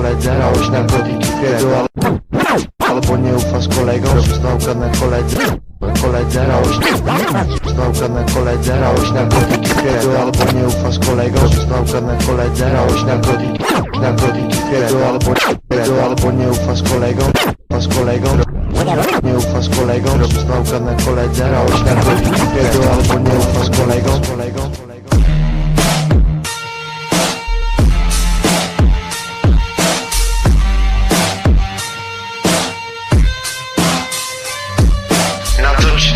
koledze Brałeś narkotyki Pierdol Albo nie ufasz kolegom Robisz naukę na koledze. Koledze Brałeś na koledze Brałeś narkotyki Albo nie ufasz kolegom Robisz naukę na koledze Brałeś narkotyki Albo Albo nie ufasz kolegom Ufasz kolegom nie ufasz kolegom Robisz na koledze Brałeś Albo nie ufasz kolegom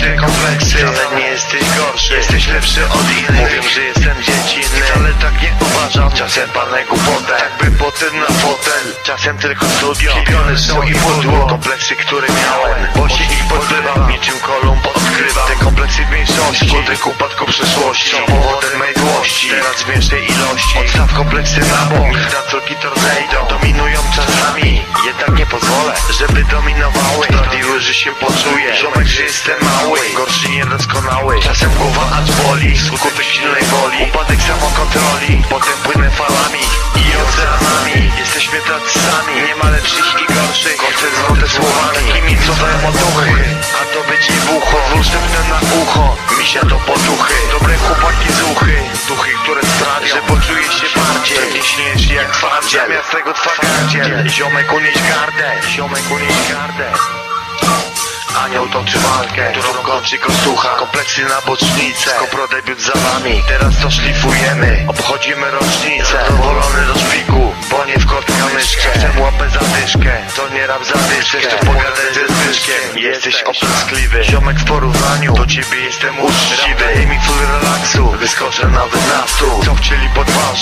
te kompleksy? Wcale nie jesteś gorszy. Jesteś lepszy od innych. Mówią, że jestem dziecinny. Wcale tak nie uważam. Czasem panę głupotę Jakby potem na fotel. Czasem tylko studio. Klipione są i pudło. Kompleksy, które miałem. Bo się ich pozbywam Niczym Kolumb odkrywam Te kompleksy w mniejszości. Skutek upadku przeszłości. Są powodem mej złości Teraz w większej ilości. Odstaw kompleksy na bok. Na gitar zejdą Dominują czasami. Jednak nie pozwolę Żeby dominowały Sprawiły, że się poczuję. Ziomek, że jestem mały. Gorszy, niedoskonały Czasem głowa aż boli. Skutek silnej woli. Upadek samokontroli. Potem płynę falami I oceanami. Jesteśmy tacy sami. Nie ma lepszych i gorszych. Gorsze złote słowami. Takimi co dają oduchy A to będzie w ucho Wróżebne na ucho. Misia to poduchy Dobre chłopaki z uchy. Duchy, które sprawią Że poczuję się bardziej. Że śmiejesz jak twardziel. Zamiast tego twa gardziel Ziomek unieś gardę. Ziomek unieś gardę Anioł toczy walkę, którą kończy kostucha Kompleksy na bocznicę, skopro debiut za nami Teraz to szlifujemy, obchodzimy rocznicę Zadowolony do szpiku, bo nie w kotka myszkę. Chcę łapę za dyszkę, to nie rap za dyszkę. To pogadać ze Zbyszkiem, jesteś opryskliwy. Ziomek w porównaniu, do ciebie jestem uczciwy. Daj mi full relaksu, wyskoczę nawet na stół Co chcieli podważyć,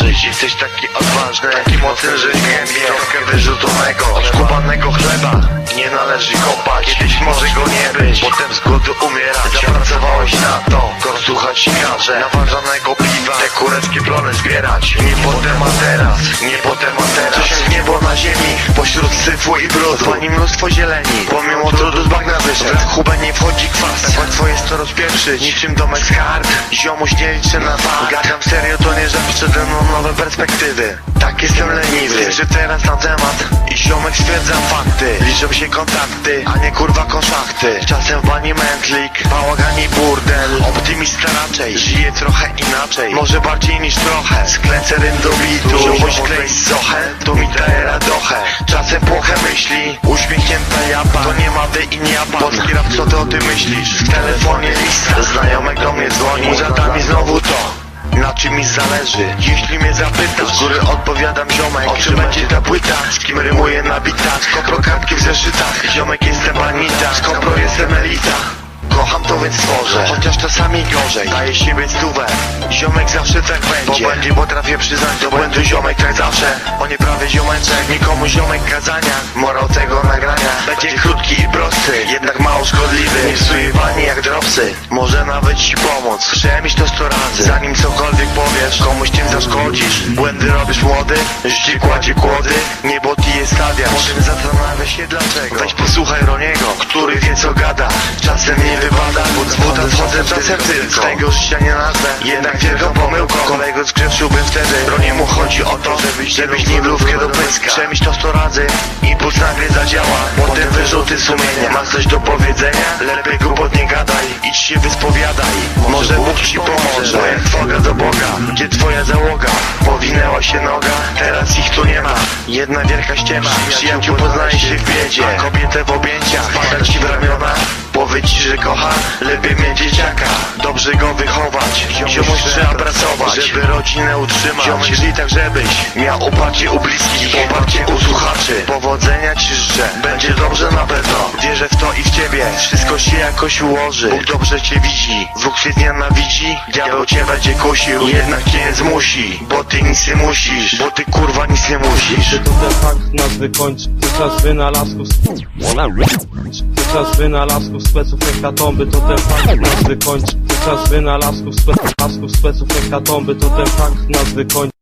jesteś taki odważny Taki mocny, że gębie, trochę wyrzuconego Odkupanego chleba, nie należy kopać Kiedyś może go nie być, potem z głodu umierać Zapracowałeś na to, słuchać każe Naważanego piwa, te kureckie plony zbierać. Nie potem a teraz, nie potem a teraz. Coś ziemi, syfu i brudu Pani mnóstwo zieleni, pomimo trudu z bagna wyszedł W chubę nie wchodzi kwas, tak łatwo jest to rozpieprzyć. Niczym domek z kart, ziomuś nie liczy na fakt. Gadam serio, to nie żart, przede mną nowe perspektywy. Tak jestem leniwy, że teraz na temat I ziomek stwierdza fakty. Liczą się kontakty, a nie kurwa konszachty. Czasem w bani mętlik, bałagan i burdel. Optymista raczej, żyje trochę inaczej. Może bardziej niż trochę, sklecę rym do bitu Ziomuś klej z sochę, to mi myśli, uśmiechnięta japa. To nie ma i nie japa. Polski rap, co ty o tym myślisz? W telefonie lista, znajomek do mnie dzwoni. Muza mi znowu to na czym mi zależy. Jeśli mnie zapytasz Z góry odpowiadam ziomek. O czym będzie ta płyta? Z kim rymuję na bitach? Skopro kartki w zeszytach. Ziomek jestem banita Skopro jestem elita Kocham to więc tworzę Chociaż czasami gorzej. Daję siebie stówę. Ziomek zawsze tak będzie. Bo będzie potrafię przyznać do błędu ziomek tak zawsze. O nieprawy ziomeczek Nikomu ziomek kazania. Morał tego nagrania Będzie krótki i prosty Jednak mało szkodliwy. Nie psuje pani jak dropsy Może nawet ci pomóc. Przemyśl to sto razy. Zanim cokolwiek powiesz Komuś tym zaszkodzisz. Błędy robisz młody Życie kładzie kłody. Niebo ty je stawiasz Potem zastanawia się dlaczego. Weź posłuchaj Roniego Który wie co gada Czasem nie wypada Pod z buta wchodzę czasem tylko. Tego życia nie nazwę Jednak wielką pomyłką. Kolego zgrzeszyłbym wtedy Roniemu chodzi o to Żebyś, żebyś nie mrówkę do pyska. Przemyśl to sto razy Impuls nagle zadziała. Potem wyrzuty sumienia. Masz coś do powiedzenia? Lepiej głupot nie gadaj. Idź się wyspowiadaj. Może Bóg ci pomoże. Bo jak trwoga do Boga. Gdzie twoja załoga? Powinęła się noga. Teraz ich tu nie ma. Jedna wielka ściema. Przyjaciół poznaje się w biedzie. A kobietę w objęciach że kocha, lepiej mieć dzieciaka. Dobrze go wychować, ziomuś trzeba pracować. Żeby rodzinę utrzymać. Ziomuś żyj tak żebyś miał oparcie u bliskich Oparcie u słuchaczy. Powodzenia ci życzę, będzie dobrze na pewno. Wierzę w to i w ciebie, wszystko się jakoś ułoży. Bóg dobrze cię widzi, Bóg się nienawidzi. Diabeł cię będzie kusił, jednak cię nie zmusi Bo ty nic nie musisz, bo ty kurwa nic nie musisz. Że to ten fakt nas wykończy Czas wynalazków Czas wynalazków speców hekatomby To ten fakt nas wykończy. Czas wynalazków speców speców hekatomby To ten fakt nas wykończy